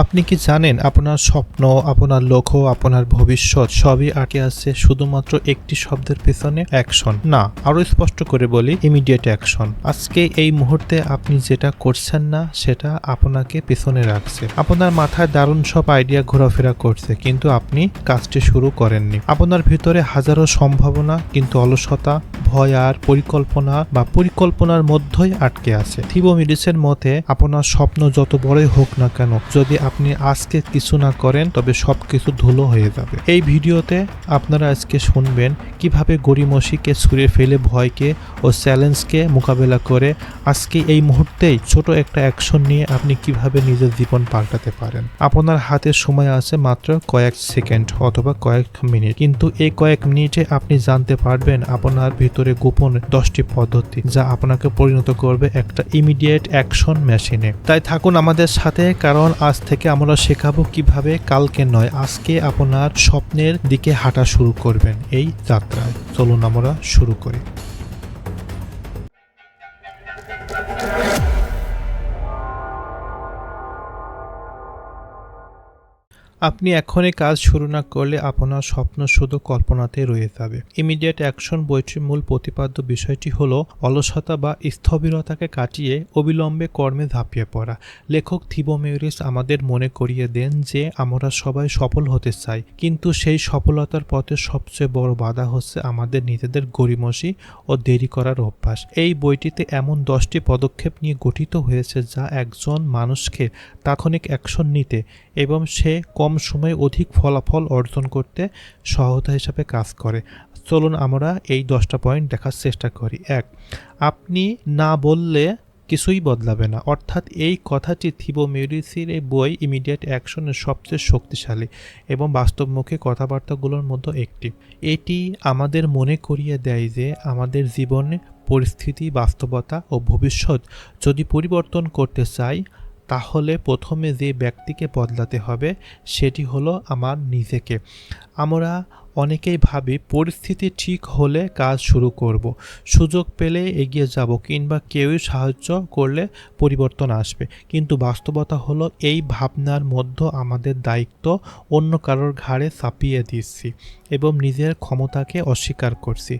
আপনি কি জানেন আপনার স্বপ্ন, আপনার লক্ষ্য, আপনার ভবিষ্যৎ সবই আটকে আছে শুধুমাত্র একটি শব্দের পেছনে অ্যাকশন না, আরও স্পষ্ট করে বলি ইমিডিয়েট অ্যাকশন আজকে এই মুহূর্তে আপনি যেটা করছেন না, সেটা আপনাকে পেছনে রাখছে। আপনার মাথায় দারুণ সব আইডিয়া ঘোরাফেরা করছে, কিন্তু আপনি কাজটি শুরু করেননি। আপনার ভিতরে হাজারো সম্ভাবনা, কিন্তু অলসতা, ভয় আর পরিকল্পনা বা পরিকল্পনার মধ্যেই আটকে আছে। থিবোমিডিসের মতে, আপনার স্বপ্ন যত বড়ই হোক না কেন, যদি আপনি আজকে কিছু না করেন, তবে সব কিছু ধুলো হয়ে যাবে। এই ভিডিওতে আপনারা আজকে শুনবেন কীভাবে গড়িমসিকে ছুঁড়ে ফেলে ভয়কে ও চ্যালেঞ্জকে মোকাবেলা করে আজকে এই মুহূর্তেই ছোট একটা অ্যাকশন নিয়ে আপনি কীভাবে নিজের জীবন পাল্টাতে পারেন। আপনার হাতে সময় আছে মাত্র কয়েক সেকেন্ড অথবা কয়েক মিনিট। কিন্তু এই কয়েক মিনিটে আপনি জানতে পারবেন আপনার ভিতরে গোপন দশটি পদ্ধতি যা আপনাকে পরিণত করবে একটা ইমিডিয়েট অ্যাকশন মেশিনে তাই থাকুন আমাদের সাথে, কারণ আজ থেকে আমরা শেখাবো কীভাবে কালকে নয়, আজকে আপনার স্বপ্নের দিকে হাঁটা শুরু করবেন এই যাত্রায়। চলুন আমরা শুরু করি। আপনি এখনই কাজ শুরু না করলে আপনার স্বপ্ন শুধু কল্পনাতে রয়ে যাবে। ইমিডিয়েট অ্যাকশন বইটির মূল প্রতিপাদ্য বিষয়টি হলো অলসতা বা স্থবিরতাকে কাটিয়ে অবিলম্বে কর্মে ঝাঁপিয়ে পড়া। লেখক থিবোমেউরিস আমাদের মনে করিয়ে দেন যে আমরা সবাই সফল হতে চাই, কিন্তু সেই সফলতার পথে সবচেয়ে বড় বাধা হচ্ছে আমাদের নিজেদের গরিমসি ও দেরি করার অভ্যাস। এই বইটিতে এমন দশটি পদক্ষেপ নিয়ে গঠিত হয়েছে যা একজন মানুষকে তাৎক্ষণিক অ্যাকশন নিতে এবং সে কম সময়ে অধিক ফলাফল অর্জন করতে সহায়তা হিসাবে কাজ করে। চলুন আমরা এই দশটা পয়েন্ট দেখার চেষ্টা করি। এক, আপনি না বললে কিছুই বদলাবে না। অর্থাৎ এই কথাটি থিবো মেডিসির এই বই ইমিডিয়েট অ্যাকশনের সবচেয়ে শক্তিশালী এবং বাস্তবমুখী কথাবার্তাগুলোর মধ্যে একটি। এটি আমাদের মনে করিয়ে দেয় যে আমাদের জীবনে পরিস্থিতি, বাস্তবতা ও ভবিষ্যৎ যদি পরিবর্তন করতে চাই তাহলে প্রথমে যে ব্যক্তিকে বদলাতে হবে, সেটি হলো আমার নিজেকে। আমরা অনেকেই ভাবি পরিস্থিতি ঠিক হলে কাজ শুরু করব, সুযোগ পেলে এগিয়ে যাব কিংবা কেউই সাহায্য করলে পরিবর্তন আসবে। কিন্তু বাস্তবতা হলো এই ভাবনার মধ্যে আমাদের দায়িত্ব অন্য কারোর ঘাড়ে চাপিয়ে দিচ্ছি এবং নিজের ক্ষমতাকে অস্বীকার করছি।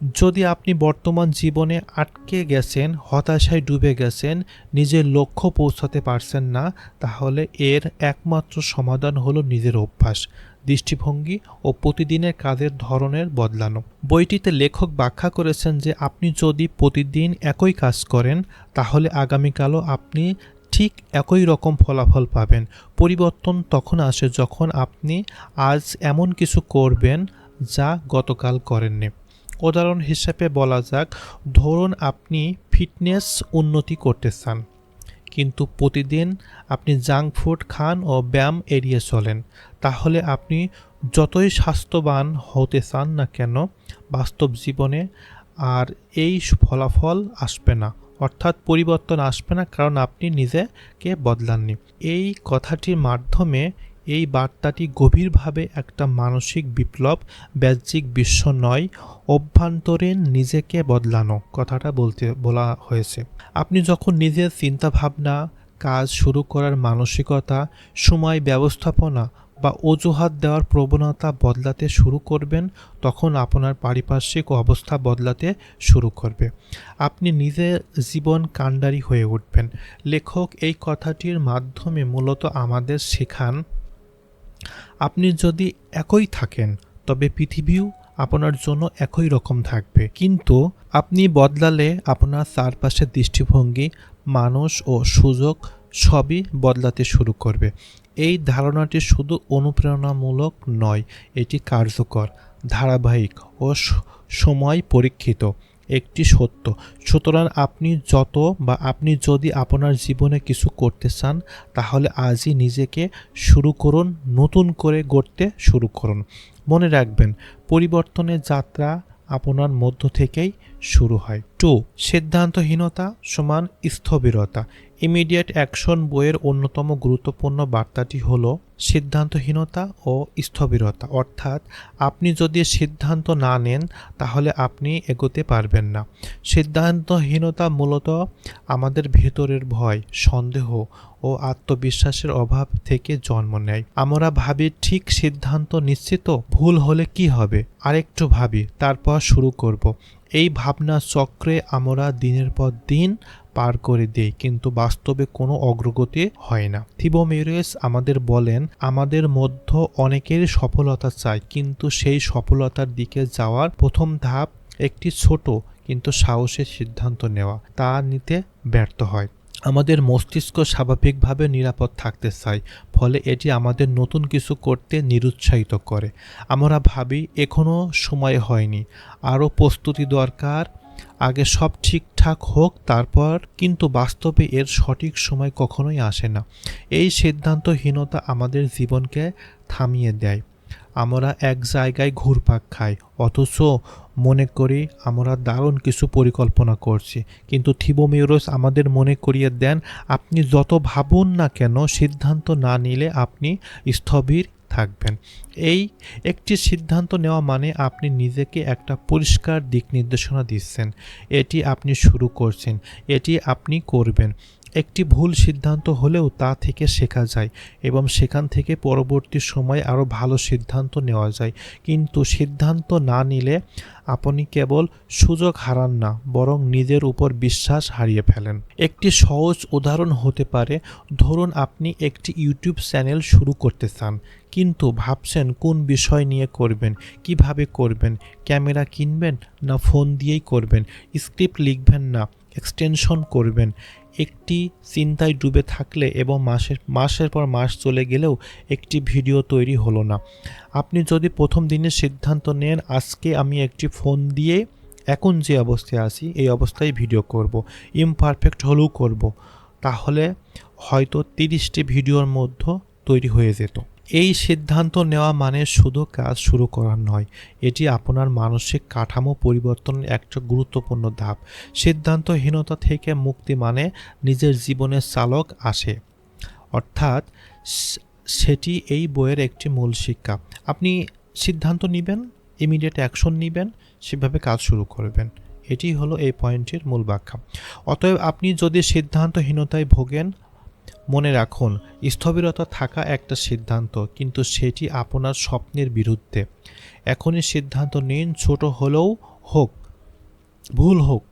যদি আপনি বর্তমান জীবনে আটকে গেছেন, হতাশায় ডুবে গেছেন, নিজের লক্ষ্য পৌঁছাতে পারছেন না, তাহলে এর একমাত্র সমাধান হলো নিজের অভ্যাস, দৃষ্টিভঙ্গি ও প্রতিদিনের কাজের ধরনের বদলানো। বইটিতে লেখক ব্যাখ্যা করেছেন যে, আপনি যদি প্রতিদিন একই কাজ করেন, তাহলে আগামীকালও আপনি ঠিক একই রকম ফলাফল পাবেন। পরিবর্তন তখন আসে যখন আপনি আজ এমন কিছু করবেন যা গতকাল করেননি। উদাহরণ হিসেবে বলা যাক, ধরুন আপনি ফিটনেস উন্নতি করতে চান, কিন্তু প্রতিদিন আপনি জাঙ্ক ফুড খান ও ব্যায়াম এড়িয়ে চলেন, তাহলে আপনি যতই স্বাস্থ্যবান হতে চান না কেন, বাস্তব জীবনে আর এই ফলাফল আসবে না, অর্থাৎ পরিবর্তন আসবে না, কারণ আপনি নিজেকে বদলাননি। এই কথাটির মাধ্যমে এই বার্তাটি গভীরভাবে একটা মানসিক বিপ্লব, বাহ্যিক বিশ্ব নয় অভ্যন্তরীণ নিজেকে বদলানো কথাটা বলতে, বলা হয়েছে। আপনি যখন নিজের চিন্তাভাবনা, কাজ শুরু করার মানসিকতা, সময় ব্যবস্থাপনা বা অজুহাত দেওয়ার প্রবণতা বদলাতে শুরু করবেন, তখন আপনার পারিপার্শ্বিক অবস্থা বদলাতে শুরু করবে। আপনি নিজের জীবন কাণ্ডারি হয়ে উঠবেন। লেখক এই কথাটির মাধ্যমে মূলত আমাদের শেখান আপনি যদি একই থাকেন, তবে পৃথিবীও আপনার জন্য একই রকম থাকবে। কিন্তু আপনি বদলালে আপনার চারপাশের দৃষ্টিভঙ্গি, মানুষ ও সুযোগ সবই বদলাতে শুরু করবে। এই ধারণাটি শুধু অনুপ্রেরণামূলক নয়, এটি কার্যকর, ধারাবাহিক ও সময় পরীক্ষিত। একটি সত্য। সুতরাং আপনি যত বা আপনি যদি আপনার জীবনে কিছু করতে চান, তাহলে আজই নিজেকে শুরু করুন, নতুন করে গড়তে শুরু করুন। মনে রাখবেন, পরিবর্তনের যাত্রা আপনার মধ্য থেকেই শুরু হয়। টু, সিদ্ধান্তহীনতা সমান স্থবিরতা। ইমিডিয়েট অ্যাকশন বইয়ের অন্যতম গুরুত্বপূর্ণ বার্তাটি হল সিদ্ধান্তহীনতা ও স্থবিরতা। অর্থাৎ আপনি যদি সিদ্ধান্ত না নেন, তাহলে আপনি এগোতে পারবেন না। সিদ্ধান্তহীনতা মূলত আমাদের ভেতরের ভয়, সন্দেহ ও আত্মবিশ্বাসের অভাব থেকে জন্ম নেয়। আমরা ভাবি, ঠিক সিদ্ধান্ত নিশ্চিত? ভুল হলে কি হবে? আরেকটু ভাবি, তারপর শুরু করব। এই ভাবনা চক্রে আমরা দিনের পর দিন পার করে দেই কিন্তু বাস্তবে কোনো অগ্রগতি হয় না। থিবোমেরিয়াস আমাদের বলেন, আমাদের মধ্য অনেকের সফলতা চাই, কিন্তু সেই সফলতার দিকে যাওয়ার প্রথম ধাপ একটি ছোট কিন্তু সাহসের সিদ্ধান্ত নেওয়া, তা নিতে ব্যর্থ হয়। আমাদের মস্তিষ্ক স্বাভাবিকভাবে নিরাপদ থাকতে চায়, ফলে এটি আমাদের নতুন কিছু করতে নিরুৎসাহিত করে। আমরা ভাবি এখনও সময় হয়নি। আরও প্রস্তুতি দরকার আগে সব ঠিকঠাক হোক, তারপর কিন্তু বাস্তবে এর সঠিক সময় কখনোই আসে না। এই সিদ্ধান্তহীনতা আমাদের জীবনকে থামিয়ে দেয়। আমরা এক জায়গায় ঘুরপাক খাই, অথচ মনে করি আমরা দারুণ কিছু পরিকল্পনা করছি। কিন্তু থিবোমিউরোস আমাদের মনে করিয়ে দেন, আপনি যত ভাবুন না কেন, সিদ্ধান্ত না নিলে আপনি স্থবির থাকবেন। এই একটি সিদ্ধান্ত নেওয়া মানে আপনি নিজেকে একটা পরিষ্কার দিক নির্দেশনা দিচ্ছেন। এটি আপনি শুরু করছেন, এটি আপনি করবেন। একটি ভুল সিদ্ধান্ত হলেও তা থেকে শেখা যায় এবং সেখান থেকে পরবর্তী সময় আরও ভালো সিদ্ধান্ত নেওয়া যায়। কিন্তু সিদ্ধান্ত না নিলে আপনি কেবল সুযোগ হারান না, বরং নিজের উপর বিশ্বাস হারিয়ে ফেলেন। একটি সহজ উদাহরণ হতে পারে, ধরুন আপনি একটি ইউটিউব চ্যানেল শুরু করতে চান, কিন্তু ভাবছেন কোন বিষয় নিয়ে করবেন, কীভাবে করবেন, ক্যামেরা কিনবেন না ফোন দিয়েই করবেন, স্ক্রিপ্ট লিখবেন না, এক্সটেনশন করবেন একটি চিন্তায় ডুবে থাকলে এবং মাসের মাসের পর মাস চলে গেলেও একটি ভিডিও তৈরি হলো না। আপনি যদি প্রথম দিনের সিদ্ধান্ত নেন, আজকে আমি একটি ফোন দিয়ে এখন যে অবস্থায় আছি, এই অবস্থায় ভিডিও করব ইমপারফেক্ট হলেও করব, তাহলে হয়তো তিরিশটি ভিডিওর মধ্যে তৈরি হয়ে যেত। এই সিদ্ধান্ত নেওয়া মানে শুধু কাজ শুরু করা নয়, এটি আপনার মানসিক কাঠামো পরিবর্তনের একটা গুরুত্বপূর্ণ ধাপ। সিদ্ধান্তহীনতা থেকে মুক্তি মানে নিজের জীবনের চালক আসে। অর্থাৎ সেটি এই বইয়ের একটি মূল শিক্ষা। আপনি সিদ্ধান্ত নেবেন ইমিডিয়েট অ্যাকশন নেবেন, সেভাবে কাজ শুরু করবেন। এটি হলো এই পয়েন্টের মূল ব্যাখ্যা। অতএব আপনি যদি সিদ্ধান্তহীনতায় ভোগেন মনে রাখুন, স্থবিরতা থাকা একটা সিদ্ধান্ত, কিন্তু সেটি আপনার স্বপ্নের বিরুদ্ধে। এখনই সিদ্ধান্ত নিন, ছোট হলেও হোক, ভুল হোক,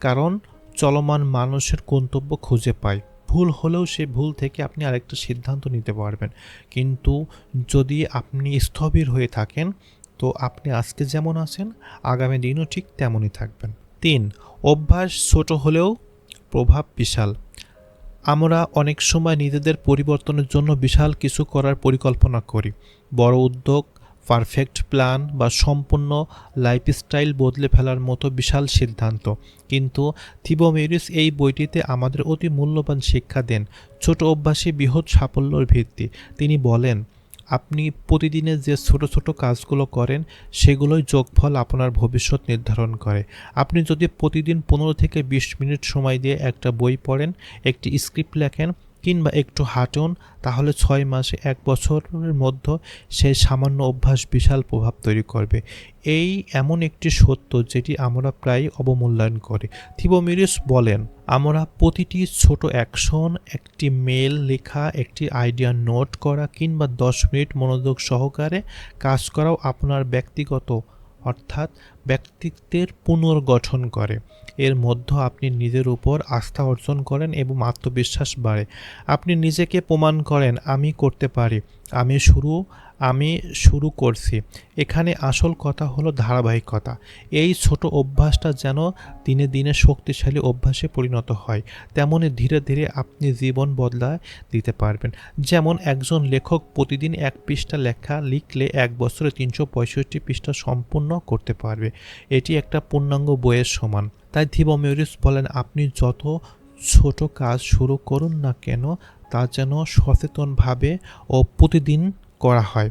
কারণ চলমান মানুষের গন্তব্য খুঁজে পায়। ভুল হলেও সে ভুল থেকে আপনি আরেকটা সিদ্ধান্ত নিতে পারবেন। কিন্তু যদি আপনি স্থবির হয়ে থাকেন, তো আপনি আজকে যেমন আছেন, আগামী দিনও ঠিক তেমনই থাকবেন। তিন, অভ্যাস ছোট হলেও প্রভাব বিশাল। আমরা অনেক সময় নিজেদের পরিবর্তনের জন্য বিশাল কিছু করার পরিকল্পনা করি। বড় উদ্যোগ পারফেক্ট প্ল্যান বা সম্পূর্ণ লাইফস্টাইল বদলে ফেলার মতো বিশাল সিদ্ধান্ত। কিন্তু থিবোমেরিস এই বইটিতে আমাদের অতি মূল্যবান শিক্ষা দেন। ছোট অভ্যাসে বৃহৎ সাফল্যর ভিত্তি। তিনি বলেন আপনি প্রতিদিনের যে ছোট ছোট কাজগুলো করেন, সেগুলোই যোগফল আপনার ভবিষ্যৎ নির্ধারণ করে। আপনি যদি প্রতিদিন পনেরো থেকে বিশ মিনিট সময় দিয়ে একটা বই পড়েন, একটি স্ক্রিপ্ট লেখেন কিংবা একটু হাঁটুন, তাহলে ছয় মাসে এক বছরের মধ্যে সেই সামান্য অভ্যাস বিশাল প্রভাব তৈরি করবে। এই এমন একটি সত্য যেটি আমরা প্রায় অবমূল্যায়ন করি। থিবোমিরিস বলেন, আমরা প্রতিটি ছোট অ্যাকশন, একটি মেল লেখা, একটি আইডিয়া নোট করা কিংবা দশ মিনিট মনোযোগ সহকারে কাজ করাও আপনার ব্যক্তিগত অর্থাৎ ব্যক্তিত্বের পুনর্গঠন করে। এর মধ্য আপনি নিজের উপর আস্থা অর্জন করেন এবং আত্মবিশ্বাস বাড়ে। আপনি নিজেকে প্রমাণ করেন, আমি করতে পারি, আমি শুরু আমি শুরু করছি। এখানে আসল কথা হলো ধারাবাহিকতা। এই ছোট অভ্যাসটা যেন দিনে দিনে শক্তিশালী অভ্যাসে পরিণত হয় তেমনই ধীরে ধীরে আপনি জীবন বদলায় দিতে পারবেন। যেমন একজন লেখক প্রতিদিন এক পৃষ্ঠা লেখা লিখলে এক বছরে তিনশো পঁয়ষট্টি পৃষ্ঠা সম্পূর্ণ করতে পারবে। এটি একটা পূর্ণাঙ্গ বইয়ের সমান। তাই থিবোমিউরিস বলেন, আপনি যত ছোট কাজ শুরু করুন না কেন, তা যেন সচেতনভাবে ও প্রতিদিন করা হয়।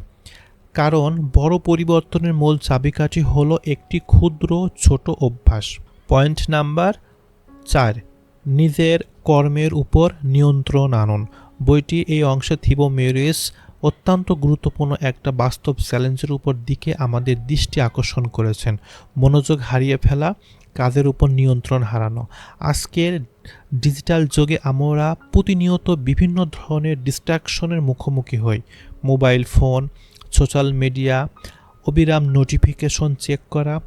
কারণ বড় পরিবর্তনের মূল চাবিকাঠি হলো একটি ক্ষুদ্র, ছোট অভ্যাস। পয়েন্ট নাম্বার চার, নিজের কর্মের উপর নিয়ন্ত্রণ আনুন। বইটি এই অংশে থিবো মেরিস অত্যন্ত গুরুত্বপূর্ণ একটা বাস্তব চ্যালেঞ্জের উপর দিকে আমাদের দৃষ্টি আকর্ষণ করেছেন। মনোযোগ হারিয়ে ফেলা, কাজের উপর নিয়ন্ত্রণ হারানো। আজকের ডিজিটাল যুগে আমরা প্রতিনিয়ত বিভিন্ন ধরনের ডিস্ট্রাকশনের মুখোমুখি হই। মোবাইল ফোন, সোশ্যাল মিডিয়া, অবিরাম নোটিফিকেশন চেক করা,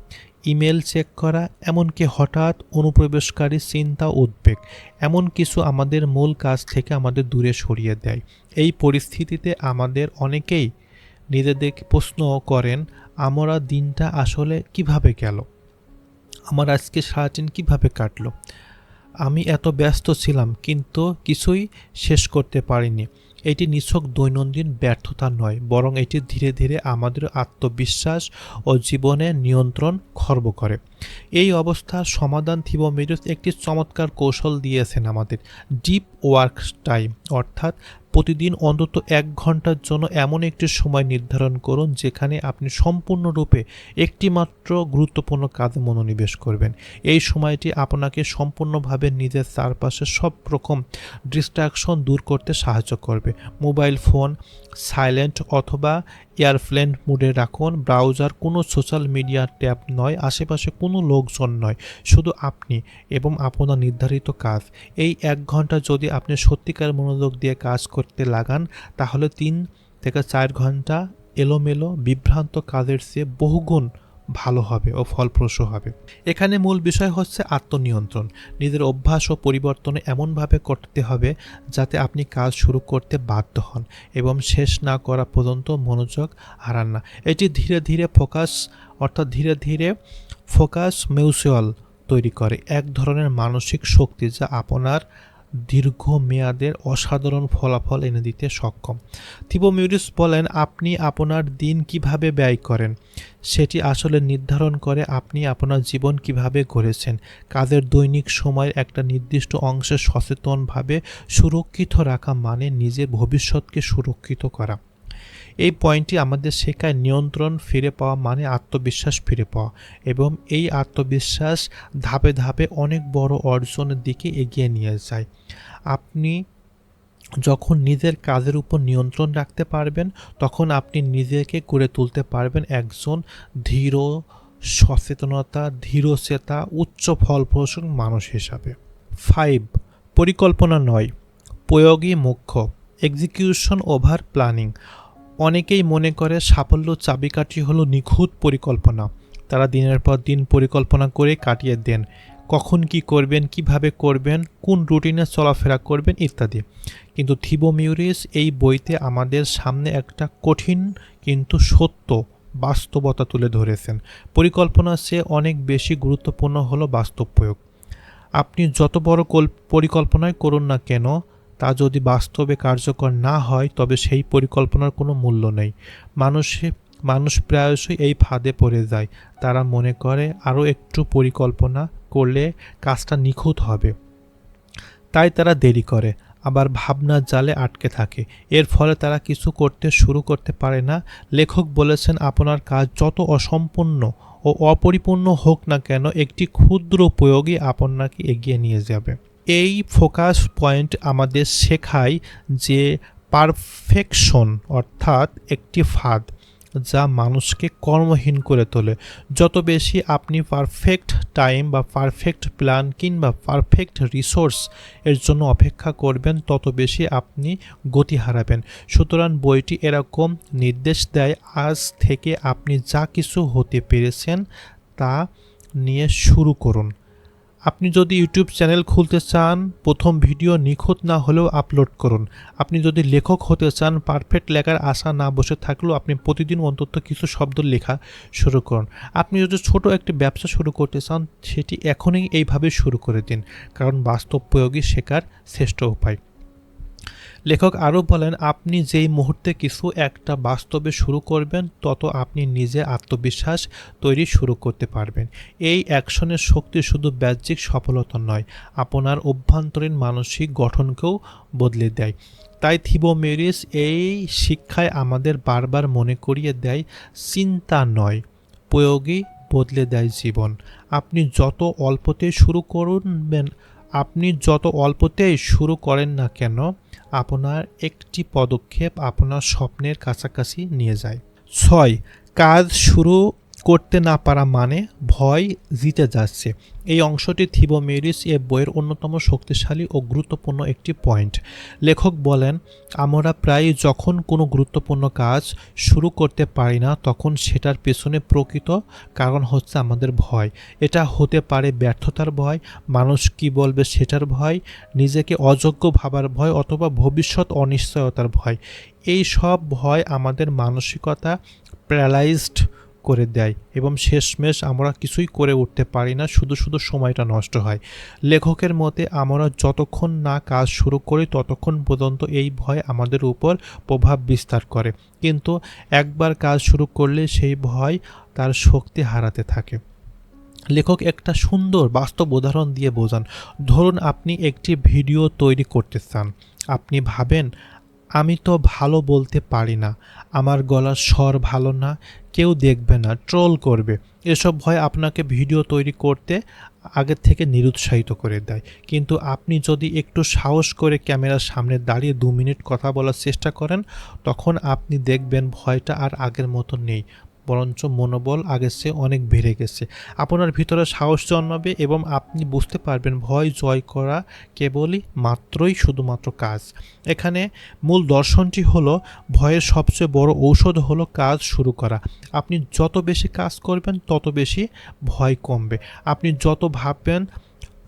ইমেল চেক করা, এমনকি হঠাৎ অনুপ্রবেশকারী চিন্তা, উদ্বেগ, এমন কিছু আমাদের মূল কাজ থেকে আমাদের দূরে সরিয়ে দেয়। এই পরিস্থিতিতে আমাদের অনেকেই নিজেদের প্রশ্ন করেন, আমরা দিনটা আসলে কীভাবে গেল? আমার আজকে সারাদিন কীভাবে কাটলো? আমি এত ব্যস্ত ছিলাম, কিন্তু কিছুই শেষ করতে পারিনি। এটি নিছক দৈনন্দিন ব্যর্থতা নয়, বরং এটি ধীরে ধীরে আমাদের আত্মবিশ্বাস ও জীবনে নিয়ন্ত্রণ খর্ব করে। এই অবস্থার সমাধান থিবোমেরিস একটি চমৎকার কৌশল দিয়েছেন আমাদের, ডিপ ওয়ার্ক টাইম, অর্থাৎ প্রতিদিন অন্তত এক ঘণ্টার জন্য এমন একটি সময় নির্ধারণ করুন যেখানে আপনি সম্পূর্ণরূপে একটিমাত্র গুরুত্বপূর্ণ কাজে মনোনিবেশ করবেন। এই সময়টি আপনাকে সম্পূর্ণভাবে নিজের চারপাশে সব রকম ডিস্ট্রাকশন দূর করতে সাহায্য করবে। মোবাইল ফোন সাইলেন্ট অথবা এয়ারপ্লেন মুডে রাখুন। ব্রাউজার কোনো সোশ্যাল মিডিয়া ট্যাব নয়, আশেপাশে কোনো লোকজন নয়, শুধু আপনি এবং আপনার নির্ধারিত কাজ। এই এক ঘণ্টা যদি আপনি সত্যিকার মনোযোগ দিয়ে কাজ করতে লাগান, তাহলে তিন থেকে চার ঘণ্টা এলোমেলো, বিভ্রান্ত কাজের চেয়ে বহুগুণ ভালো হবে ও ফলপ্রসূ হবে। এখানে মূল বিষয় হচ্ছে আত্মনিয়ন্ত্রণ। নিজের অভ্যাস ও পরিবর্তন এমনভাবে করতে হবে যাতে আপনি কাজ শুরু করতে বাধ্য হন এবং শেষ না করা পর্যন্ত মনোযোগ হারান না। এটি ধীরে ধীরে ফোকাস অর্থাৎ ধীরে ধীরে ফোকাস মিউচুয়াল তৈরি করে। এক ধরনের মানসিক শক্তি যা আপনার দীর্ঘমেয়াদের অসাধারণ ফলাফল এনে দিতে সক্ষম। থিবোমিউরিস বলেন, আপনি আপনার দিন কীভাবে ব্যয় করেন? সেটি আসলে নির্ধারণ করে আপনি আপনার জীবন কীভাবে গড়েছেন। কাজের দৈনিক সময়ের একটা নির্দিষ্ট অংশে সচেতনভাবে সুরক্ষিত রাখা মানে নিজের ভবিষ্যৎকে সুরক্ষিত করা। এই পয়েন্টটি আমাদের শেখায় নিয়ন্ত্রণ ফিরে পাওয়া মানে আত্মবিশ্বাস ফিরে পাওয়া এবং এই আত্মবিশ্বাস ধাপে ধাপে অনেক বড় অর্জনের দিকে এগিয়ে নিয়ে যায়। আপনি যখন নিজের কাজের উপর নিয়ন্ত্রণ রাখতে পারবেন, তখন আপনি নিজেকে করে তুলতে পারবেন একজন ধীর, সচেতনতা, ধীরচেতা, উচ্চ ফলপ্রসূ মানুষ হিসাবে। ফাইভ, পরিকল্পনা নয়, প্রয়োগই মুখ্য। Execution over planning. অনেকেই মনে করে সাফল্য চাবিকাঠি হলো নিখুঁত পরিকল্পনা। তারা দিনের পর দিন পরিকল্পনা করে কাটিয়ে দেন। কখন কি করবেন, কীভাবে করবেন, কোন রুটিনে চলাফেরা করবেন ইত্যাদি। কিন্তু থিবোমিউরিস এই বইতে আমাদের সামনে একটা কঠিন কিন্তু সত্য বাস্তবতা তুলে ধরেছেন। পরিকল্পনা সে অনেক বেশি গুরুত্বপূর্ণ হলো বাস্তব প্রয়োগ। আপনি যত বড় পরিকল্পনায় করুন না কেন তা যদি বাস্তবে কার্যকর না হয়, তবে সেই পরিকল্পনার কোনো মূল্য নেই। মানুষে, মানুষ প্রায়শই এই ফাঁদে পড়ে যায়। তারা মনে করে আরও একটু পরিকল্পনা করলে কাজটা নিখুঁত হবে। তাই তারা দেরি করে, আবার ভাবনার জালে আটকে থাকে। এর ফলে তারা কিছু করতে শুরু করতে পারে না। লেখক বলেছেন, আপনার কাজ যত অসম্পূর্ণ ও অপরিপূর্ণ হোক না কেন, একটি ক্ষুদ্র প্রয়োগই আপনাকে এগিয়ে নিয়ে যাবে। এই ফোকাস পয়েন্ট আমাদের শেখায় যে পারফেকশন অর্থাৎ একটি ফাঁদ যা মানুষকে কর্মহীন করে তোলে। যত বেশি আপনি পারফেক্ট টাইম বা পারফেক্ট প্ল্যান কিংবা পারফেক্ট রিসোর্স এর জন্য অপেক্ষা করবেন, তত বেশি আপনি গতি হারাবেন। সুতরাং বইটি এরকম নির্দেশ দেয়, আজ থেকে আপনি যা কিছু হতে পেরেছেন তা নিয়ে শুরু করুন। আপনি যদি ইউটিউব চ্যানেল খুলতে চান, প্রথম ভিডিও নিখুঁত না হলেও আপলোড করুন। আপনি যদি লেখক হতে চান, পারফেক্ট লেখার আশা না বসে থাকলেও আপনি প্রতিদিন অন্তত কিছু শব্দ লেখা শুরু করুন। আপনি যদি ছোট একটি ব্যবসা শুরু করতে চান, সেটি এখনই এইভাবে শুরু করে দিন, কারণ বাস্তব প্রয়োগই শেখার শ্রেষ্ঠ উপায়। লেখক আরও বলেন, আপনি যেই মুহূর্তে কিছু একটা বাস্তবে শুরু করবেন, তত আপনি নিজে আত্মবিশ্বাস তৈরি শুরু করতে পারবেন। এই অ্যাকশনের শক্তি শুধু বাহ্যিক সফলতা নয়, আপনার অভ্যন্তরীণ মানসিক গঠনকেও বদলে দেয়। তাই থিবোমেরিস এই শিক্ষায় আমাদের বারবার মনে করিয়ে দেয়, চিন্তা নয়, প্রয়োগই বদলে দেয় জীবন। আপনি যত অল্পতে শুরু করবেন, আপনি যত অল্পতেই শুরু করেন না কেন আপনার একটি পদক্ষেপ আপনার স্বপ্নের কাছাকাছি নিয়ে যায়। ছয় কাজ শুরু করতে না পারা মানে ভয় জিতে যাচ্ছে। এই অংশটি থিবোমেরিস এ বইয়ের অন্যতম শক্তিশালী ও গুরুত্বপূর্ণ একটি পয়েন্ট। লেখক বলেন, আমরা প্রায় যখন কোনো গুরুত্বপূর্ণ কাজ শুরু করতে পারি না, তখন সেটার পেছনে প্রকৃত কারণ হচ্ছে আমাদের ভয়। এটা হতে পারে ব্যর্থতার ভয়, মানুষ কি বলবে সেটার ভয়, নিজেকে অযোগ্য ভাবার ভয় অথবা ভবিষ্যৎ অনিশ্চয়তার ভয়। এই সব ভয় আমাদের মানসিকতা প্যারালাইজড করে দেয় এবং শেষমেশ আমরা কিছুই করে উঠতে পারি না, শুধু শুধু সময়টা নষ্ট হয়। লেখকের মতে, আমরা যতক্ষণ না কাজ শুরু করি, ততক্ষণ পর্যন্ত এই ভয় আমাদের উপর প্রভাব বিস্তার করে। কিন্তু একবার কাজ শুরু করলে সেই ভয় তার শক্তি হারাতে থাকে। লেখক একটা সুন্দর বাস্তব উদাহরণ দিয়ে বোঝান। ধরুন আপনি একটি ভিডিও তৈরি করতে চান। আপনি ভাবেন, আমি তো ভালো বলতে পারি না। আমার গলার স্বর ভালো না। কেউ দেখবে না ট্রোল করবে। এসব ভয় আপনাকে ভিডিও তৈরি করতে আগের থেকে নিরুৎসাহিত করে দেয়। কিন্তু আপনি যদি একটু সাহস করে ক্যামেরার সামনে দাঁড়িয়ে দু মিনিট কথা বলার চেষ্টা করেন, তখন আপনি দেখবেন ভয়টা আর আগের মতো নেই। বরঞ্চ মনোবল আগের চেয়ে অনেক বেড়ে গেছে। আপনার ভিতরে সাহস জন্মাবে এবং আপনি বুঝতে পারবেন ভয় জয় করা কেবলই মাত্রই শুধুমাত্র কাজ। এখানে মূল দর্শনটি হলো, ভয়ের সবচেয়ে বড় ঔষধ হলো কাজ শুরু করা। আপনি যত বেশি কাজ করবেন, তত বেশি ভয় কমবে। আপনি যত ভাববেন,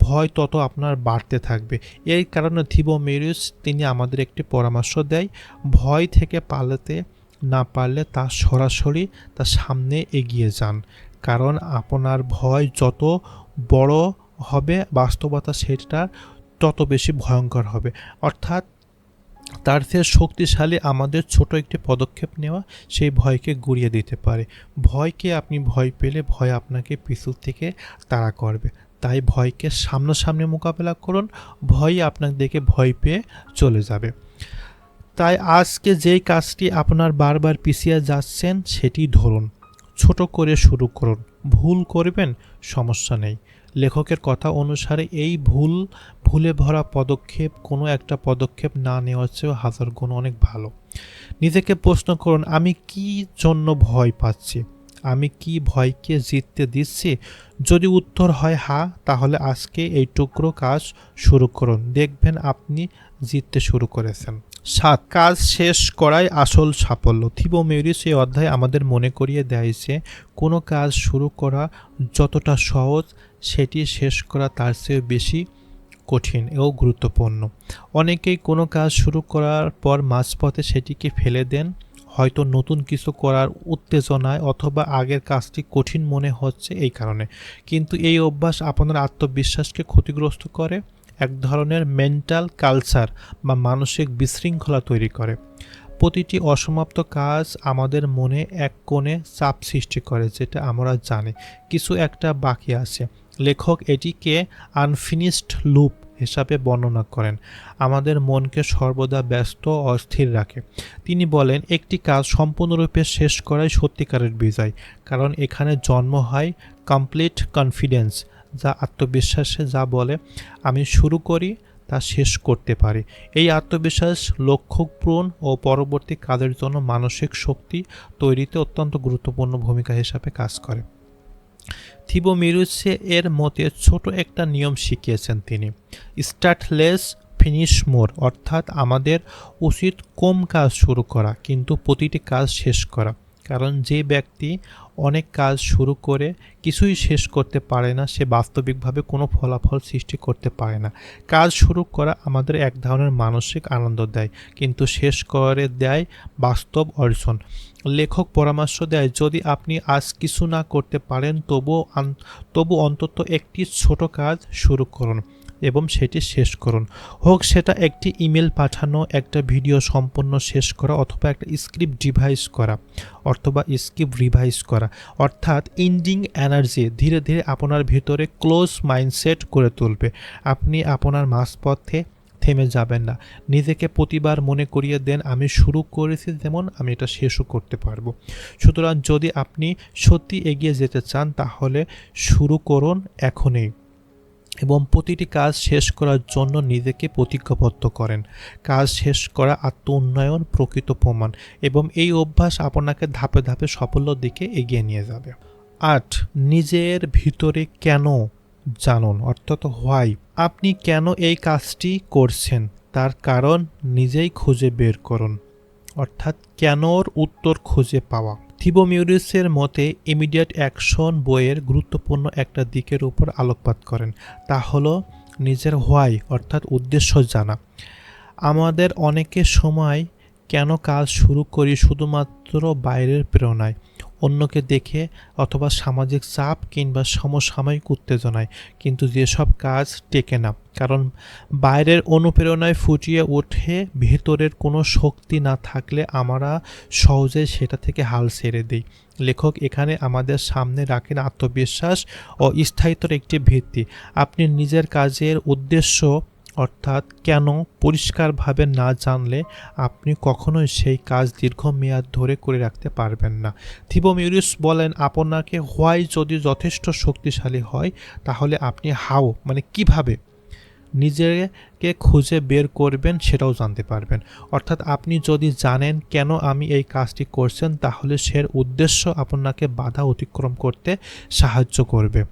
ভয় তত আপনার বাড়তে থাকবে। এই কারণে থিবো মেরিউস, তিনি আমাদের একটি পরামর্শ দেয়, ভয় থেকে পালাতে না পারলে তা সরাসরি তার সামনে এগিয়ে যান। কারণ আপনার ভয় যত বড় হবে, বাস্তবতা সেটা তত বেশি ভয়ঙ্কর হবে। অর্থাৎ তার চেয়ে শক্তিশালী আমাদের ছোট একটি পদক্ষেপ নেওয়া সেই ভয়কে গুড়িয়ে দিতে পারে। ভয়কে আপনি ভয় পেলে ভয় আপনাকে পিছু থেকে তাড়া করবে। তাই ভয়কে সামনাসামনি মোকাবেলা করুন। ভয় আপনার দেখে ভয় পেয়ে চলে যাবে। তাই আজকে যেই কাজটি আপনার বারবার পিছিয়ে যাচ্ছেন, সেটি ধরুন। ছোট করে শুরু করুন। ভুল করবেন, সমস্যা নেই। লেখকের কথা অনুসারে এই ভুল, ভুলে ভরা পদক্ষেপ, কোনো একটা পদক্ষেপ না নেওয়ার চেয়েও হাজার গুণ অনেক ভালো। নিজেকে প্রশ্ন করুন, আমি কি জন্য ভয় পাচ্ছি? আমি কি ভয়কে জিততে দিচ্ছি? যদি উত্তর হয়, হা তাহলে আজকে এই টুকরো কাজ শুরু করুন। দেখবেন আপনি জিততে শুরু করেছেন। সাত কাজ শেষ করাই আসল সাফল্য। থিবো মেরিস এই অধ্যায় আমাদের মনে করিয়ে দেয় যে, কোনো কাজ শুরু করা যতটা সহজ, সেটি শেষ করা তার চেয়ে বেশি কঠিন ও গুরুত্বপূর্ণ। অনেকেই কোনো কাজ শুরু করার পর মাঝপথে সেটিকে ফেলে দেন। হয়তো নতুন কিছু করার উত্তেজনায় অথবা আগের কাজটি কঠিন মনে হচ্ছে এই কারণে। কিন্তু এই অভ্যাস আপনার আত্মবিশ্বাসকে ক্ষতিগ্রস্ত করে। এক ধরনের মেন্টাল কালচার বা মানসিক বিশৃঙ্খলা তৈরি করে। প্রতিটি অসমাপ্ত কাজ আমাদের মনে এক কোণে চাপ সৃষ্টি করে, যেটা আমরা জানি। কিছু একটা বাকি আছে। লেখক এটিকে আনফিনিশড লুপ হিসাবে বর্ণনা করেন। আমাদের মনকে সর্বদা ব্যস্ত অস্থির রাখে। তিনি বলেন, একটি কাজ সম্পূর্ণরূপে শেষ করাই সত্যিকারের বিজয়, কারণ এখানে জন্ম হয় কমপ্লিট কনফিডেন্স যা আত্মবিশ্বাসে যা বলে, আমি শুরু করি, তা শেষ করতে পারি। এই আত্মবিশ্বাস লক্ষ্য পূরণ ও পরবর্তী কাজের জন্য মানসিক শক্তি তৈরিতে অত্যন্ত গুরুত্বপূর্ণ ভূমিকা হিসাবে কাজ করে। থিবো মিরুসে এর মতে ছোট একটা নিয়ম শিখিয়েছেন তিনি। স্টার্ট লেস, ফিনিশ মোর অর্থাৎ আমাদের উচিত কম কাজ শুরু করা, কিন্তু প্রতিটি কাজ শেষ করা। কারণ যে ব্যক্তি অনেক কাজ শুরু করে কিছুই শেষ করতে পারে না, সে বাস্তবিকভাবে কোনো ফলাফল সৃষ্টি করতে পারে না। কাজ শুরু করা আমাদের এক ধরনের মানসিক আনন্দ দেয়, কিন্তু শেষ করে দেয় বাস্তব অর্জন। লেখক পরামর্শ দেয়, যদি আপনি আজ কিছু না করতে পারেন তবু তবু অন্তত একটি ছোট কাজ শুরু করুন। এবং সেটি শেষ করুন। হোক, সেটা একটি ইমেল পাঠানো, একটা ভিডিও সম্পূর্ণ শেষ করা অথবা একটা স্ক্রিপ্ট ডিভাইস করা, অথবা স্ক্রিপ্ট রিভাইজ করা। অর্থাৎ ইন্ডিং এনার্জি ধীরে ধীরে আপনার ভিতরে ক্লোজ মাইন্ডসেট করে তুলবে। আপনি আপনার মাঝপথে থেমে যাবেন না। নিজেকে প্রতিবার মনে করিয়ে দেন, আমি শুরু করেছি যেমন আমি এটা শেষও করতে পারব। সুতরাং যদি আপনি সত্যি এগিয়ে যেতে চান, তাহলে শুরু করুন এখনই। এবং প্রতিটি কাজ শেষ করার জন্য নিজেকে প্রতিজ্ঞাবদ্ধ করেন। কাজ শেষ করা আত্ম উন্নয়ন প্রকৃত প্রমাণ এবং এই অভ্যাস আপনাকে ধাপে ধাপে সাফল্যর দিকে এগিয়ে নিয়ে যাবে। আট, নিজের ভিতরে কেন জানুন, অর্থাৎ হোয়াই আপনি কেন এই কাজটি করছেন? তার কারণ নিজেই খুঁজে বের করুন, অর্থাৎ কেনর উত্তর খুঁজে পাওয়া। থিবোমিউরিসের মতে, ইমিডিয়েট অ্যাকশন বইয়ের গুরুত্বপূর্ণ একটা দিকের উপর আলোকপাত করেন। তা হলো নিজের হোয়াই, অর্থাৎ উদ্দেশ্য জানা। আমাদের অনেকের সময় কেন কাজ শুরু করি শুধুমাত্র বাইরের প্রেরণায়, অন্যকে দেখে অথবা সামাজিক চাপ কিংবা সমসাময়িক উত্তেজনায়, কিন্তু যেসব কাজ টেকে না। কারণ বাইরের অনুপ্রেরণায় ফুটিয়ে ওঠে, ভেতরের কোনো শক্তি না থাকলে আমরা সহজে সেটা থেকে হাল ছেড়ে দিই। লেখক এখানে আমাদের সামনে রাখেন আত্মবিশ্বাস ও স্থায়িত্বর একটি ভিত্তি। আপনি নিজের কাজের উদ্দেশ্য, অর্থাৎ কেন পরিষ্কারভাবে না জানলে আপনি কখনোই সেই কাজ দীর্ঘ মেয়াদ ধরে করে রাখতে পারবেন না। থিবোমিউরিস বলেন আপনাকে হোয়াই যদি যথেষ্ট শক্তিশালী হয়, তাহলে আপনি হাও মানে কীভাবে নিজেকে খুঁজে বের করবেন সেটাও জানতে পারবেন। অর্থাৎ আপনি যদি জানেন কেন আমি এই কাজটি করছেন, তাহলে সের উদ্দেশ্য আপনাকে বাধা অতিক্রম করতে সাহায্য করবে।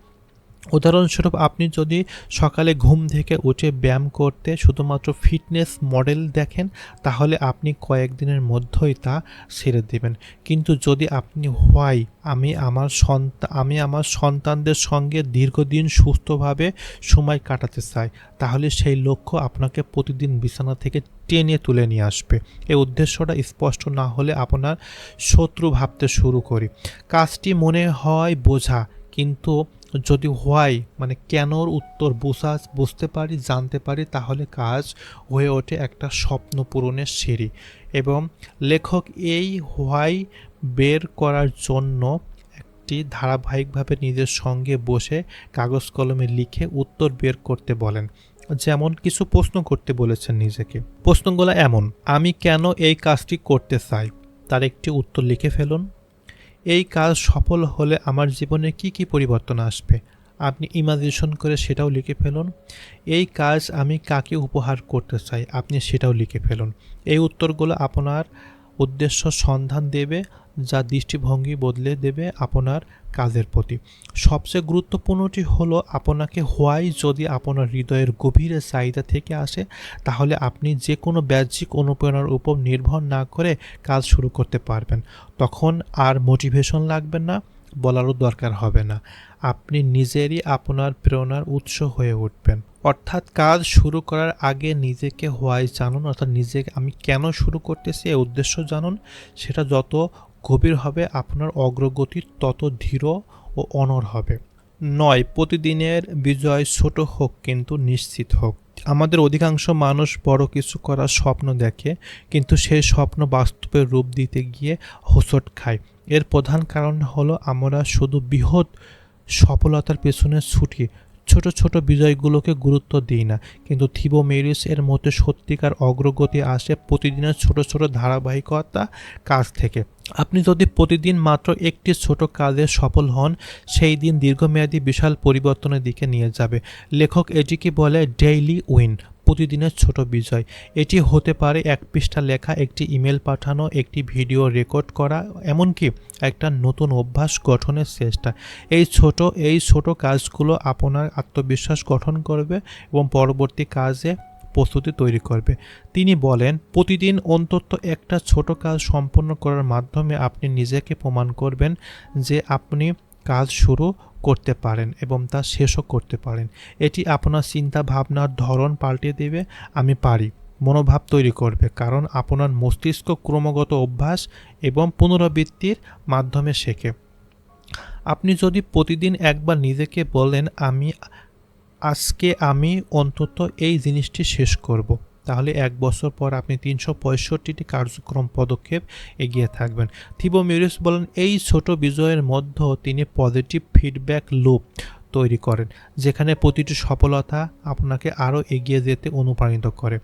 উদাহরণস্বরূপ আপনি যদি সকালে ঘুম থেকে উঠে ব্যায়াম করতে শুধুমাত্র ফিটনেস মডেল দেখেন, তাহলে আপনি কয়েকদিনের মধ্যেই তা ছেড়ে দেবেন। কিন্তু যদি আপনি হোয়াই, আমি আমার সন্তান আমি আমার সন্তানদের সঙ্গে দীর্ঘদিন সুস্থভাবে সময় কাটাতে চাই, তাহলে সেই লক্ষ্য আপনাকে প্রতিদিন বিছানা থেকে টেনে তুলে নিয়ে আসবে। এই উদ্দেশ্যটা স্পষ্ট না হলে আপনার শত্রু ভাবতে শুরু করি। কাজটি মনে হয় বোঝা, কিন্তু যদি হোয়াই মানে কেনর উত্তর বুঝা, বুঝতে পারি, জানতে পারি, তাহলে কাজ হয়ে ওঠে একটা স্বপ্ন পূরণের সিঁড়ি। এবং লেখক এই হোয়াই বের করার জন্য একটি ধারাবাহিকভাবে নিজের সঙ্গে বসে কাগজ কলমে লিখে উত্তর বের করতে বলেন। যেমন কিছু প্রশ্ন করতে বলেছেন নিজেকে। প্রশ্নগুলো এমন, আমি কেন এই কাজটি করতে চাই? তার একটি উত্তর লিখে ফেলুন। এই কাজ সফল হলে আমার জীবনে কি কি পরিবর্তন আসবে? আপনি ইমাজিনেশন করে সেটাও লিখে ফেলুন। এই কাজ আমি কাকে উপহার করতে চাই? আপনি সেটাও লিখে ফেলুন। এই উত্তরগুলো আপনার উদ্দেশ্য সন্ধান দেবে, যা দৃষ্টিভঙ্গি বদলে দেবে আপনার কাজের প্রতি। সবচেয়ে গুরুত্বপূর্ণটি হলো আপনাকে হোয়াই যদি আপনার হৃদয়ের গভীরে চাহিদা থেকে আসে, তাহলে আপনি যে কোনো বাহ্যিক অনুপ্রেরণার উপর নির্ভর না করে কাজ শুরু করতে পারবেন। তখন আর মোটিভেশন লাগবে না, বলারও দরকার হবে না। আপনি নিজেরই আপনার প্রেরণার উৎস হয়ে উঠবেন। অর্থাৎ কাজ শুরু করার আগে নিজেকে হোয়াই জানুন, অর্থাৎ নিজেকে আমি কেন শুরু করতেছি, এই উদ্দেশ্য জানুন। সেটা যত গভীর হবে, আপনার অগ্রগতি তত ধীর ও অনর হবে। নয়, প্রতিদিনের বিজয় ছোট হোক, কিন্তু নিশ্চিত হোক। আমাদের অধিকাংশ মানুষ বড় কিছু করার স্বপ্ন দেখে, কিন্তু সেই স্বপ্ন বাস্তবে রূপ দিতে গিয়ে হোসট খায়। এর প্রধান কারণ হলো আমরা শুধু বৃহৎ সফলতার পেছনে ছুটি। ছোট ছোট বিজয়গুলোকে গুরুত্ব দিই না। কিন্তু থিবো মেরিস এর মতে সত্যিকার অগ্রগতি আসে প্রতিদিনের ছোট ছোট ধারাবাহিকতা কাজ থেকে। আপনি যদি প্রতিদিন মাত্র একটি ছোট কাজে সফল হন, সেই দিন দীর্ঘমেয়াদী বিশাল পরিবর্তনের দিকে নিয়ে যাবে। লেখক এটিকে বলে, ডেইলি উইন। প্রতিদিনের ছোট বিজয়। এটি হতে পারে এক পৃষ্ঠা লেখা, একটি ইমেল পাঠানো, একটি ভিডিও রেকর্ড করা, এমনকি একটা নতুন অভ্যাস গঠনের চেষ্টা। এই ছোট এই ছোট কাজগুলো আপনার আত্মবিশ্বাস গঠন করবে এবং পরবর্তী কাজে প্রস্তুতি তৈরি করবে। তিনি বলেন, প্রতিদিন অন্তত একটা ছোট কাজ সম্পন্ন করার মাধ্যমে আপনি নিজেকে প্রমাণ করবেন যে আপনি কাজ শুরু করতে পারেন এবং তা শেষও করতে পারেন। এটি আপনার চিন্তা ভাবনার ধরন পাল্টে দেবে, আমি পারি। মনোভাব তৈরি করবে, কারণ আপনার মস্তিষ্ক ক্রমাগত অভ্যাস এবং পুনরাবৃত্তির মাধ্যমে শেখে। আপনি যদি প্রতিদিন একবার নিজেকে বলেন, আমি, আজকে আমি অন্তত এই জিনিসটি শেষ করব। তাহলে এক বছর পর আপনি তিনশো পঁয়ষট্টিটি কার্যক্রম পদক্ষেপ এগিয়ে থাকবেন। থিবো মিউরিস বলেন, এই ছোট বিজয়ের মধ্যে তিনি পজিটিভ ফিডব্যাক লুপ তৈরি করেন, যেখানে প্রতিটি সফলতা আপনাকে আরও এগিয়ে যেতে অনুপ্রাণিত করে।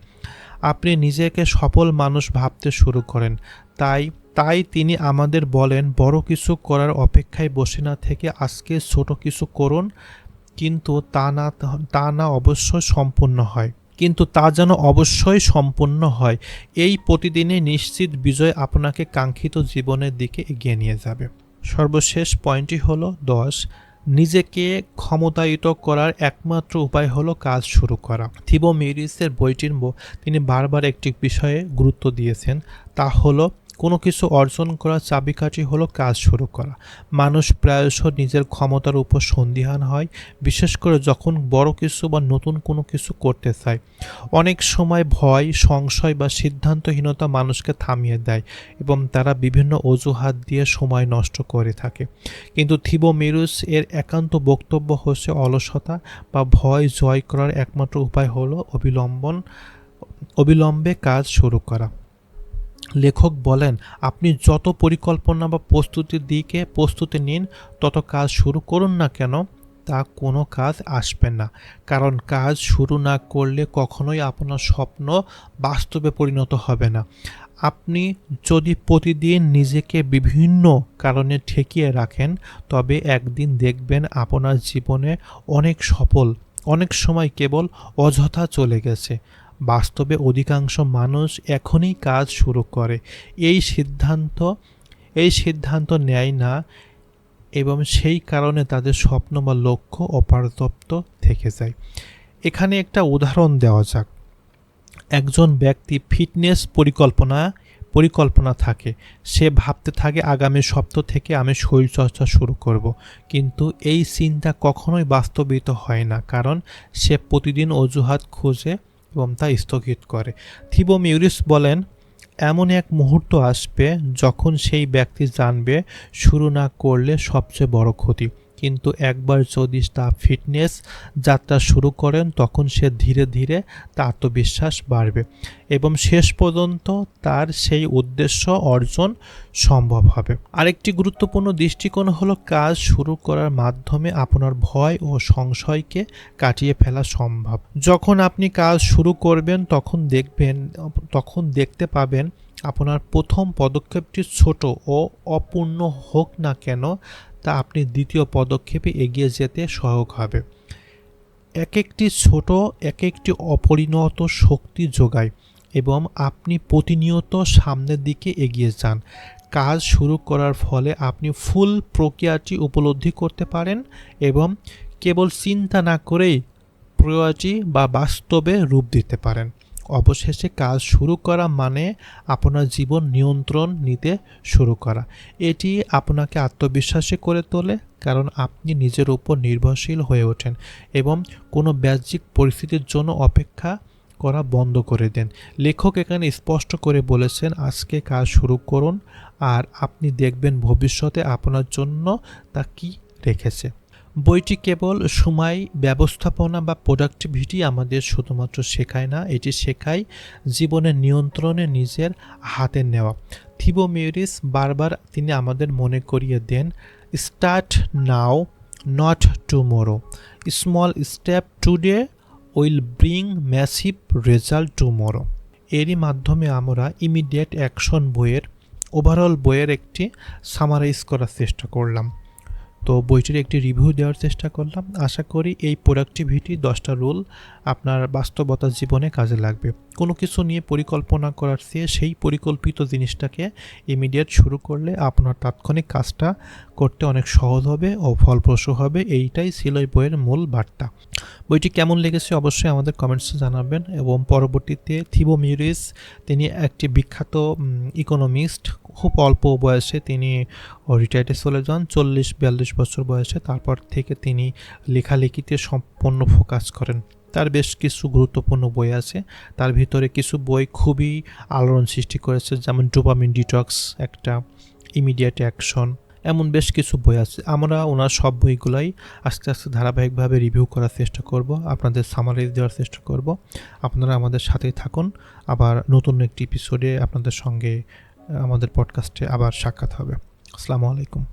আপনি নিজেকে সফল মানুষ ভাবতে শুরু করেন, তাই তাই তিনি আমাদের বলেন, বড় কিছু করার অপেক্ষায় বসে না থেকে আজকে ছোট কিছু করুন, কিন্তু তা না তা না অবশ্যই সম্পূর্ণ হয়। কিন্তু তা যেন অবশ্যই সম্পূর্ণ হয়। এই প্রতিদিনে নিশ্চিত বিজয় আপনাকে কাঙ্ক্ষিত জীবনের দিকে এগিয়ে নিয়ে যাবে। সর্বশেষ পয়েন্টটি হল দশ। নিজেকে ক্ষমতায়িত করার একমাত্র উপায় হলো কাজ শুরু করা। থিবো মেরিসের বইটির তিনি বারবার একটি বিষয়ে গুরুত্ব দিয়েছেন। তা হলো কোনো কিছু অর্জন করার চাবিকাঠি হলো কাজ শুরু করা। মানুষ প্রায়শ নিজের ক্ষমতার উপর সন্দিহান হয়, বিশেষ করে যখন বড় কিছু বা নতুন কোনো কিছু করতে চায়। অনেক সময় ভয়, সংশয় বা সিদ্ধান্তহীনতা মানুষকে থামিয়ে দেয় এবং তারা বিভিন্ন অজুহাত দিয়ে সময় নষ্ট করে থাকে। কিন্তু থিবো মেরুস এর একান্ত বক্তব্য হচ্ছে অলসতা বা ভয় জয় করার একমাত্র উপায় হলো অবিলম্বন, অবিলম্বে কাজ শুরু করা। লেখক বলেন, আপনি যত পরিকল্পনা বা প্রস্তুতির দিকে প্রস্তুতি নিন, তত কাজ শুরু করুন না কেন, তা কোনো কাজ আসবে না। কারণ কাজ শুরু না করলে কখনোই আপনার স্বপ্ন বাস্তবে পরিণত হবে না। আপনি যদি প্রতিদিন নিজেকে বিভিন্ন কারণে ঠেকিয়ে রাখেন, তবে একদিন দেখবেন আপনার জীবনে অনেক সফল, অনেক সময় কেবল অযথা চলে গেছে। বাস্তবে অধিকাংশ মানুষ এখনই কাজ শুরু করে। এই সিদ্ধান্ত এই সিদ্ধান্ত নেয় না এবং সেই কারণে তাদের স্বপ্ন বা লক্ষ্য অপারতপ্ত থেকে যায়। এখানে একটা উদাহরণ দেওয়া যাক। একজন ব্যক্তি ফিটনেস পরিকল্পনা পরিকল্পনা থাকে। সে ভাবতে থাকে, আগামী সপ্তাহ থেকে আমি শরীরচর্চা শুরু করব। কিন্তু এই চিন্তা কখনোই বাস্তবিত হয় না। কারণ সে প্রতিদিন অজুহাত খুঁজে এবং তা স্থগিত করে। থিবো মিউরিস বলেন, এমন এক মুহূর্ত আসবে যখন সেই ব্যক্তি জানবে শুরু না করলে সবচেয়ে বড় ক্ষতি। কিন্তু একবার যদি তা ফিটনেস যাত্রা শুরু করেন, তখন সে ধীরে ধীরে তা আত্মবিশ্বাস বাড়বে এবং শেষ পর্যন্ত তার সেই উদ্দেশ্য অর্জন সম্ভব হবে। আরেকটি গুরুত্বপূর্ণ দৃষ্টিকোণ হলো, কাজ শুরু করার মাধ্যমে আপনার ভয় ও সংশয়কে কাটিয়ে ফেলা সম্ভব। যখন আপনি কাজ শুরু করবেন, তখন দেখবেন, তখন দেখতে পাবেন, আপনার প্রথম পদক্ষেপটি ছোট ও অপূর্ণ হোক না কেন তা আপনি দ্বিতীয় পদক্ষেপে এগিয়ে যেতে সহায়ক হবে। এক একটি ছোট, এক একটি অপরিণত শক্তি যোগায় এবং আপনি প্রতিনিয়ত সামনের দিকে এগিয়ে যান। কাজ শুরু করার ফলে আপনি ফুল প্রক্রিয়াটি উপলব্ধি করতে পারেন এবং কেবল চিন্তা না করেই প্রক্রিয়াটি বা বাস্তবে রূপ দিতে পারেন। অবশেষে কাজ শুরু করা মানে আপনার জীবন নিয়ন্ত্রণ নিতে শুরু করা। এটি আপনাকে আত্মবিশ্বাসী করে তোলে, কারণ আপনি নিজের উপর নির্ভরশীল হয়ে ওঠেন এবং কোনো ব্যাহ্যিক পরিস্থিতির জন্য অপেক্ষা করা বন্ধ করে দেন। লেখক এখানে স্পষ্ট করে বলেছেন, আজকে কাজ শুরু করুন আর আপনি দেখবেন ভবিষ্যতে আপনার জন্য তা কি রেখেছে। বইটি কেবল সময়, ব্যবস্থাপনা বা প্রোডাক্টিভিটি আমাদের শুধুমাত্র শেখায় না, এটি শেখায় জীবনের নিয়ন্ত্রণে নিজের হাতে নেওয়া। থিবো মিউরিস বারবার তিনি আমাদের মনে করিয়ে দেন start now not tomorrow small step today will bring massive result tomorrow এরই মাধ্যমে আমরা ইমিডিয়েট অ্যাকশন বইয়ের ওভারঅল বইয়ের একটি সামারাইজ করার চেষ্টা করলাম। তো বইটির একটি রিভিউ দেওয়ার চেষ্টা করলাম। আশা করি এই প্রোডাক্টিভিটি দশটা রুল আপনার বাস্তবতা জীবনে কাজে লাগবে। কোনো কিছু নিয়ে পরিকল্পনা করার চেয়ে সেই পরিকল্পিত জিনিসটাকে ইমিডিয়েট শুরু করলে আপনার তাৎক্ষণিক কাজটা করতে অনেক সহজ হবে ও ফলপ্রসূ হবে। এইটাই ছিল এই বইয়ের মূল বার্তা। বইটি কেমন লেগেছে অবশ্যই আমাদের কমেন্টসে জানাবেন এবং পরবর্তীতে থিবো মিউরিস, তিনি একটি বিখ্যাত ইকোনমিস্ট খুব অল্প বয়সে তিনি রিটায়ার্ডে চলে যান, চল্লিশ বিয়াল্লিশ বছর বয়সে। তারপর থেকে তিনি লেখালেখিতে সম্পূর্ণ ফোকাস করেন। তার বেশ কিছু গুরুত্বপূর্ণ বই আছে। তার ভিতরে কিছু বই খুবই আলোড়ন সৃষ্টি করেছে, যেমন ডোপামিন ডিটক্স একটা, ইমিডিয়েট অ্যাকশন, এমন বেশ কিছু বই আছে। আমরা ওনার সব বইগুলাই আস্তে আস্তে ধারাবাহিকভাবে রিভিউ করার চেষ্টা করব, আপনাদের সামারি দেওয়ার চেষ্টা করব। আপনারা আমাদের সাথেই থাকুন। আবার নতুন একটি এপিসোডে আপনাদের সঙ্গে, আমাদের পডকাস্টে আবার সাক্ষাৎ হবে। আসসালামু আলাইকুম।